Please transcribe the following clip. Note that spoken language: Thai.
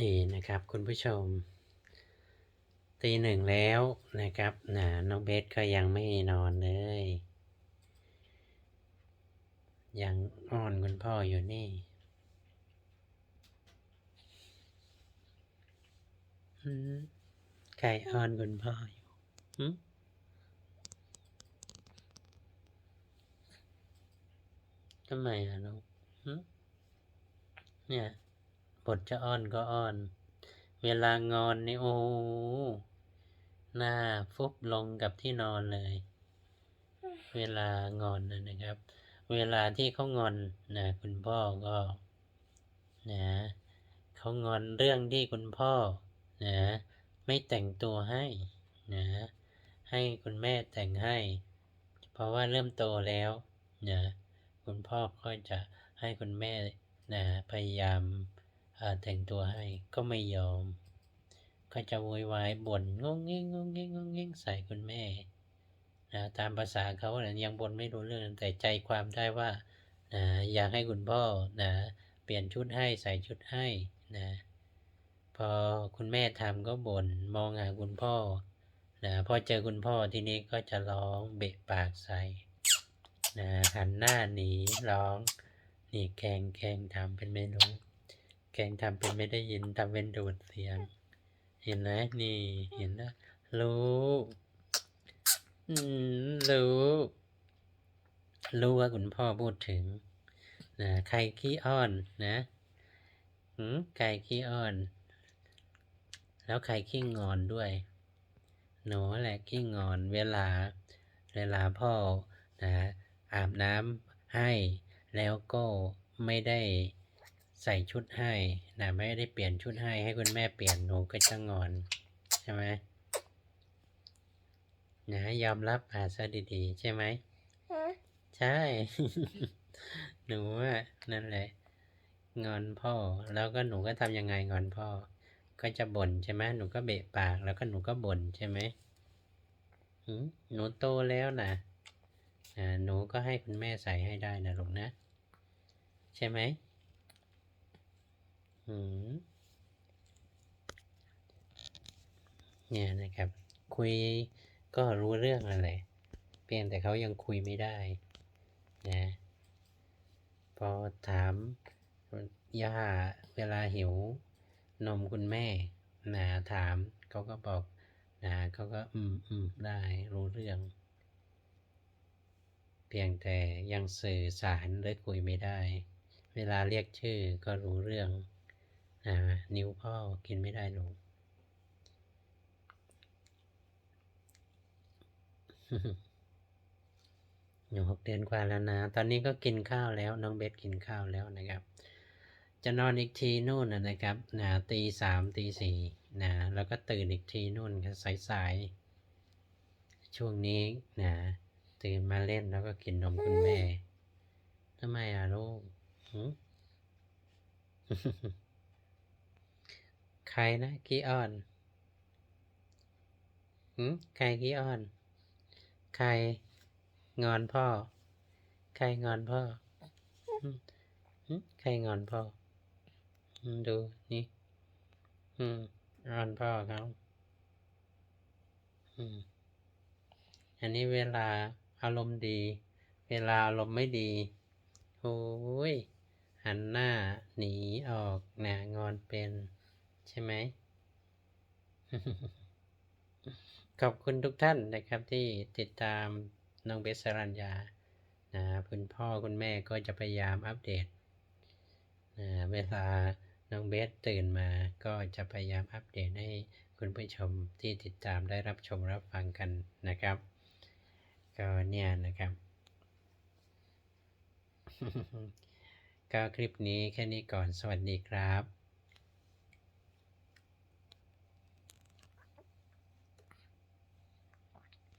นี่นะครับคุณผู้ชม ตีหนึ่งแล้วนะครับนะน้องเบสก็ยังไม่นอนเลย ยังอ้อนคุณพ่ออยู่นี่หืมใครอ้อนคุณพ่ออยู่ทำไมอะลูกเนี่ย บทจะอ้อนก็อ้อน เวลางอนนี่โอ้หน้าฟุบลงกับที่นอนเลย เวลางอนนะนะครับ เวลาที่เขางอนนะคุณพ่อก็นะเขางอนเรื่องที่คุณพ่อนะไม่แต่งตัวให้นะให้คุณแม่แต่งให้ เพราะว่าเริ่มโตแล้วนะคุณพ่อก็จะให้คุณแม่นะพยายาม แต่งตัวให้ก็ไม่ยอม ก็จะโวยวายบ่นงงเงงงงเงงงงเงงใส่คุณแม่นะตามภาษาเขานะยังบ่นไม่รู้เรื่องแต่ใจความได้ว่านะอยากให้คุณพ่อนะเปลี่ยนชุดให้ใส่ชุดให้นะพอคุณแม่ทำก็บ่นมองหาคุณพ่อนะพอเจอคุณพ่อทีนี้ก็จะร้องเบะปากใส่นะหันหน้าหนีร้อง นี่แกงแกงทำเป็นไม่รู้ แกงทำเป็นไม่ได้ยินทำเป็นดูดเสียง เห็นไหมนี่เห็นนะรู้อืมรู้รู้ว่าคุณพ่อพูดถึงนะใครขี้อ้อนนะหืมใครขี้อ้อน แล้วใครขี้งอนด้วยหนูแหละขี้งอนเวลา เวลาพ่อนะอาบน้ำให้แล้วก็ไม่ได้ ใส่ชุดให้นะไม่ได้เปลี่ยนชุดให้ให้คุณแม่เปลี่ยนหนูก็จะงอนใช่ไหมนะยอมรับอาซะดีๆ ใช่ไหมฮะใช่ หนูอะนั่นแหละ งอนพ่อ แล้วก็หนูก็ทำยังไงงอนพ่อ ก็จะบ่นใช่ไหมหนูก็เบะปากแล้วก็หนูก็บ่นใช่ไหมหืมหนูโตแล้วนะอ่าหนูก็ให้คุณแม่ใส่ให้ได้นะลูกนะ ใช่ไหมหืม เนี่ยนะครับ คุยก็รู้เรื่องอะไรเพียงแต่เขายังคุยไม่ได้นะพอถามย่าเวลาหิวนมคุณแม่นะถามเขาก็บอกนะเขาก็อืมอืมได้รู้เรื่อง เพียงแต่ยังสื่อสารหรือคุยไม่ได้ เวลาเรียกชื่อก็รู้เรื่อง นิ้วพ่อกินไม่ได้ลูกอยู่หกเดือนกว่าแล้วนะ ตอนนี้ก็กินข้าวแล้ว น้องเบสกินข้าวแล้วนะครับ จะนอนอีกทีนู่นนะครับนะตีสามตีสี่นะแล้วก็ตื่นอีกทีนู่นครับสายช่วงนี้นะตื่นมาเล่นแล้วก็กินนมคุณแม่ทำไมอะลูกหึใครนะกี้อ้อนหืมใครกี้อ้อน ใครงอนพ่อ ใครงอนพ่อหึหึใครงอนพ่อดูนี่อืมงอนพ่อเขาอืมอันนี้เวลาอารมณ์ดี เวลาอารมณ์ไม่ดีโอ้ยหันหน้าหนีออกหนางอนเป็น ใช่ไหมขอบคุณทุกท่านนะครับที่ติดตามน้องเบสสรัญญานะคุณพ่อคุณแม่ก็จะพยายามอัปเดตนะเวลาน้องเบสตื่นมาก็จะพยายามอัปเดตให้คุณผู้ชมที่ติดตามได้รับชมรับฟังกันนะครับ ก็เนี่ยนะครับ ก็คลิปนี้แค่นี้ก่อนสวัสดีครับ